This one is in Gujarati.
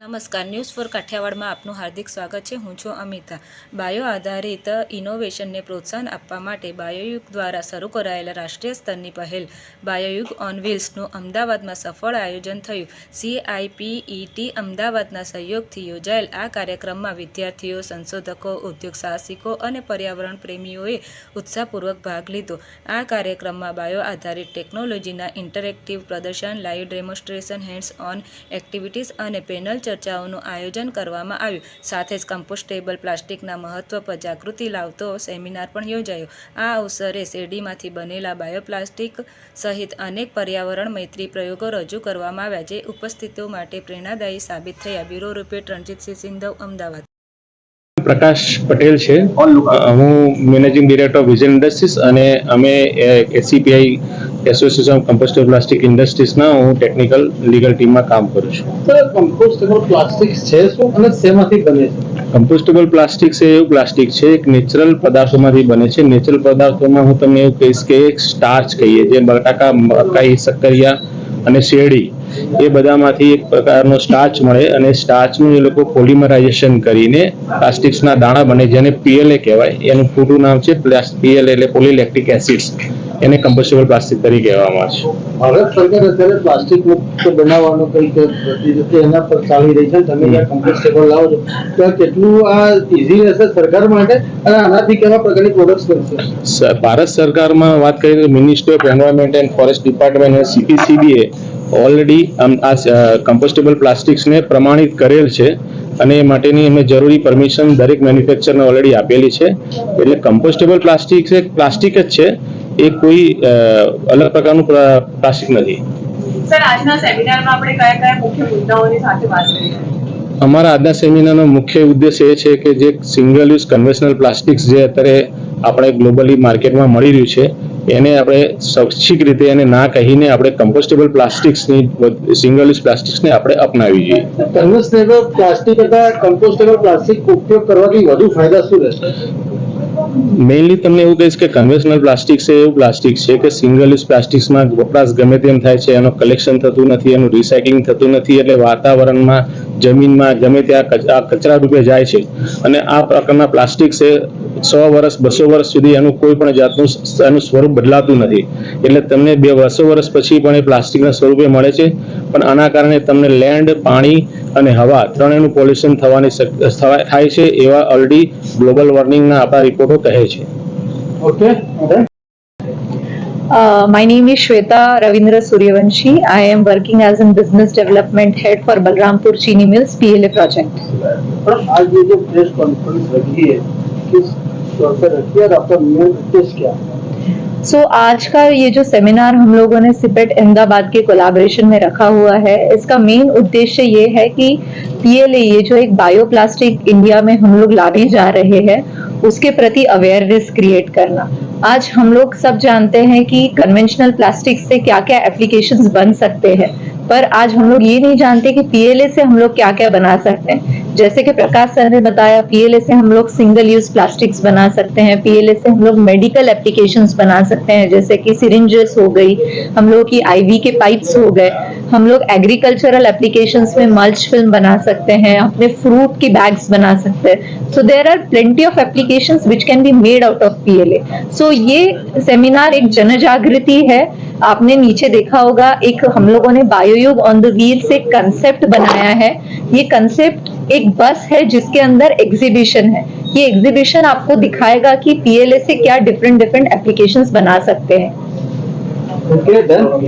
નમસ્કાર. ન્યૂઝ ફોર કાઠિયાવાડમાં આપનું હાર્દિક સ્વાગત છે. હું છું અમિતા. બાયો આધારિત ઇનોવેશનને પ્રોત્સાહન આપવા માટે બાયોયુગ દ્વારા શરૂ કરાયેલા રાષ્ટ્રીય સ્તરની પહેલ બાયોયુગ ઓન વ્હીલ્સનું અમદાવાદમાં સફળ આયોજન થયું. સીઆઈપીઈટી અમદાવાદના સહયોગથી યોજાયેલ આ કાર્યક્રમમાં વિદ્યાર્થીઓ, સંશોધકો, ઉદ્યોગ સાહસિકો અને પર્યાવરણ પ્રેમીઓએ ઉત્સાહપૂર્વક ભાગ લીધો. આ કાર્યક્રમમાં બાયો આધારિત ટેકનોલોજીના ઇન્ટરેક્ટિવ પ્રદર્શન, live demonstration, hands on activities અને પેનલ ચર્ચાઓનું આયોજન કરવામાં આવ્યું. સાથે જ કમ્પોસ્ટેબલ પ્લાસ્ટિકના મહત્વ પર જાગૃતિ લાવતો સેમિનાર પણ યોજાયો. આ અવસરે શેરડીમાંથી બનેલા બાયોપ્લાસ્ટિક સહિત અનેક પર્યાવરણ મૈત્રી પ્રયોગો રજૂ કરવામાં આવ્યા જે ઉપસ્થિતો માટે પ્રેરણાદાયી સાબિત થયા. Bureau report Ranjitsinh Sindhav Ahmedabad. પ્રકાશ પટેલ છે. હું managing director of vision industries અને અમે ACPI association of compostable plastic ઇન્ડસ્ટ્રીઝના હું ટેકનિકલ લીગલ ટીમમાં કામ કરું છું. સર કમ્પોસ્ટેબલ પ્લાસ્ટિક છે શું અને શેમાંથી બને છે? કમ્પોસ્ટેબલ પ્લાસ્ટિક છે એવું પ્લાસ્ટિક છે એક નેચરલ પદાર્થોમાંથી બને છે. નેચરલ પદાર્થોમાં હું તમને એવું કહીશ કે એક સ્ટાર્ચ કહીએ જે બટાકા મકાઈ શક્કરિયા અને શેરડી એ બધામાંથી એક પ્રકારનો સ્ટાર્ચ મળે અને સ્ટાર્ચનું એ લોકો પોલિમરાઇઝેશન કરીને પ્લાસ્ટિક્સના દાણા બને જેને પીએલએ કહેવાય. એનું પૂરું નામ છે પીએલએ એટલે પોલિલેક્ટ્રિક એસિડ્સ. એને કમ્પોસ્ટેબલ પ્લાસ્ટિક તરીકે કહેવામાં છે. ભારત સરકાર અત્યારે પ્લાસ્ટિક મુક્ત બનાવવાનો કંઈક એના પર ચાલી રહી છે. તમે જ્યાં કમ્પોસ્ટેબલ લાવો છો ત્યાં કેટલું આ ઇઝી રહેશે સરકાર માટે અને આનાથી કેવા પ્રકારની પ્રોડક્ટ કરશે ભારત સરકારમાં વાત કરીએ તો ministry of environment and forest department અને સીપીસીબીએ ઓલરેડી આ કમ્પોસ્ટેબલ પ્લાસ્ટિક્સને પ્રમાણિત કરેલ છે અને એ માટેની એમને જરૂરી પરમિશન દરેક મેન્યુફેક્ચરને ઓલરેડી આપેલી છે. એટલે કમ્પોસ્ટેબલ પ્લાસ્ટિક પ્લાસ્ટિક જ છે એ કોઈ અલગ પ્રકારનું પ્લાસ્ટિક નથી. સર આજના સેમિનારમાં આપણે કયા કયા મુખ્ય મુદ્દાઓની સાથે વાત કરી? અમારા આજના સેમિનારનો મુખ્ય ઉદ્દેશ એ છે કે જે સિંગલ યુઝ કન્વેશનલ પ્લાસ્ટિક્સ જે અત્યારે આપણે ગ્લોબલી માર્કેટમાં મળી રહ્યું છે એને આપણે સ્વૈચ્છિક રીતે એને ના કહીને આપણે કમ્પોસ્ટેબલ પ્લાસ્ટિક્સની સિંગલ યુઝ પ્લાસ્ટિક્સને આપણે અપનાવી જોઈએ. કન્વેન્શનેબલ પ્લાસ્ટિક કરતાં કમ્પોસ્ટેબલ પ્લાસ્ટિક ઉપયોગ કરવાથી વધુ ફાયદા શું રહેશે? મેઇનલી તમને એવું કહીશ કે કન્વેન્શનલ પ્લાસ્ટિક છે, એવું પ્લાસ્ટિક છે કે સિંગલ યુઝ પ્લાસ્ટિક્સમાં વપરાશ ગમે તેમ થાય છે, એનું કલેક્શન થતું નથી, એનું રિસાયકલિંગ થતું નથી, એટલે વાતાવરણમાં, જમીનમાં ગમે ત્યાં કચરા રૂપે જાય છે. અને આ પ્રકારના પ્લાસ્ટિક છે સો વર્ષ બસો વર્ષ સુધી એનું કોઈ પણ જાતનું એનું સ્વરૂપ બદલાતું નથી. એટલે તમને બે, બસો વર્ષ પછી પણ એ પ્લાસ્ટિકના સ્વરૂપે મળે છે. પણ આના કારણે તમને લેન્ડ પાણી અને હવા ત્રણેયનું પોલ્યુશન થવાની શક- થવા- થાય છે એવા ઓલરેડી ગ્લોબલ વોર્મિંગના આપણા રિપોર્ટો કહે છે okay Uh, my name is Shweta Ravindra Suryavanshi. I am working as a business development head for Balrampur Chini Mills PLA project. Madam आज ये जो प्रेस कॉन्फ्रेंस रखी है किस तौर पर रखी है और आपका मेन उद्देश्य क्या है सो so, आज का ये जो सेमिनार हम लोगों ने सिपेट अहमदाबाद के कोलाबरेशन में रखा हुआ है इसका मेन उद्देश्य ये है कि पीएलए ये जो एक बायोप्लास्टिक इंडिया में हम लोग लाने जा रहे हैं उसके प्रति अवेयरनेस क्रिएट करना। आज हम लोग सब जानते हैं कि कन्वेंशनल प्लास्टिक से क्या क्या एप्लीकेशंस बन सकते हैं। पर आज हम लोग ये नहीं जानते कि पीएलए से हम लोग क्या क्या बना सकते हैं। जैसे कि प्रकाश सर ने बताया पीएलए से हम लोग सिंगल यूज़ प्लास्टिक्स बना सकते हैं। पीएलए से हम लोग मेडिकल एप्लीकेशंस बना सकते हैं, जैसे कि सिरिंजेस हो गई, हम लोग की आईवी के पाइप्स हो गए। हम लोग एग्रीकल्चरल एप्लीकेशंस में मल्च फ़िल्म बना सकते हैं, अपने फ्रूट की बैग्स बना सकते हैं। So there are plenty of application which can be made out of PLA so ये सेमिनार एक जन जागृति है। आपने नीचे देखा होगा, एक हम लोगों ने बायोयुग ऑन द व्हील से कंसेप्ट बनाया है। ये कंसेप्ट एक बस है जिसके अंदर एग्जीबिशन है। ये एग्जीबिशन आपको दिखाएगा कि पीएलए से क्या डिफरेंट डिफरेंट एप्लीकेशंस बना सकते हैं। डन